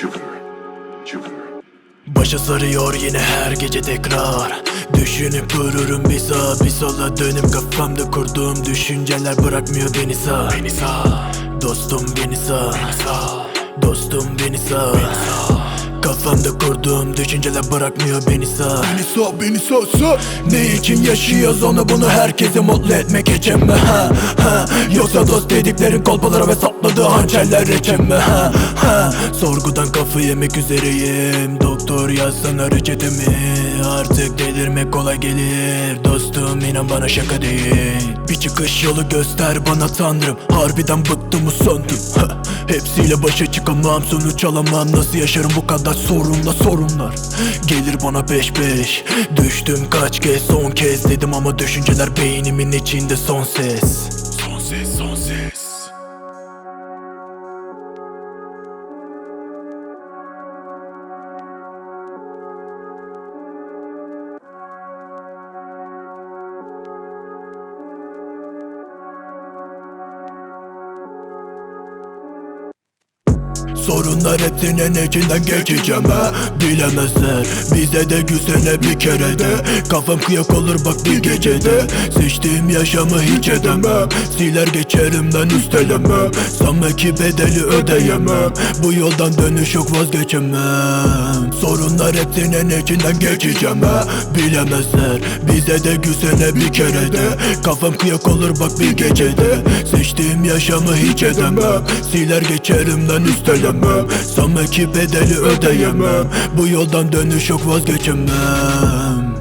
Jupiter, Jupiter. Başa sarıyor yine her gece tekrar. Düşünüp dururum bir sağa bir sola. Dönüp kafamda kurduğum düşünceler bırakmıyor beni sağ Beni sağ Dostum beni sağ Beni sağ Dostum beni sağ Beni sağ Kurduğum düşünceler bırakmıyor beni sağ. Beni sağ beni sağ sağ Ne için yaşıyoruz onu bunu herkesi mutlu etmek için mi? Ha ha. Yoksa dost dediklerin kolpalara ve sapladığı hançerler için mi? Ha ha. Sorgudan kafayı yemek üzereyim. Doktor yazsana reçetemi. Artık delirmek kolay gelir. Dostum inan bana şaka değil. Bir çıkış yolu göster bana tanrım. Harbiden bıktım usandım. Ha, Hepsiyle başa çıkamam sonuç alamam. Nasıl yaşarım bu kadar sorunla sorunlar. Gelir bana beş beş. Düştüm kaç kez? Son kez dedim ama düşünceler beynimin içinde Son ses Sorunlar hepsinin içinden geçeceğim ha. Bilemezler bize de güzene bir kere de. Kafam kıyak olur bak bir gecede. Seçtiğim yaşamı hiç edemem. Siler geçerim ben üstelemem. Sanma ki bedeli ödeyemem. Bu yoldan dönüş yok vazgeçemem. Sorunlar hepsinin içinden geçeceğim ha. Bilemezler bize de güzene bir kere de. Kafam kıyak olur bak bir gecede. Seçtiğim yaşamı hiç edemem. Siler geçerim ben üstelemem Sanma ki bedeli ödeyemem. Bu yoldan dönüş yok vazgeçemem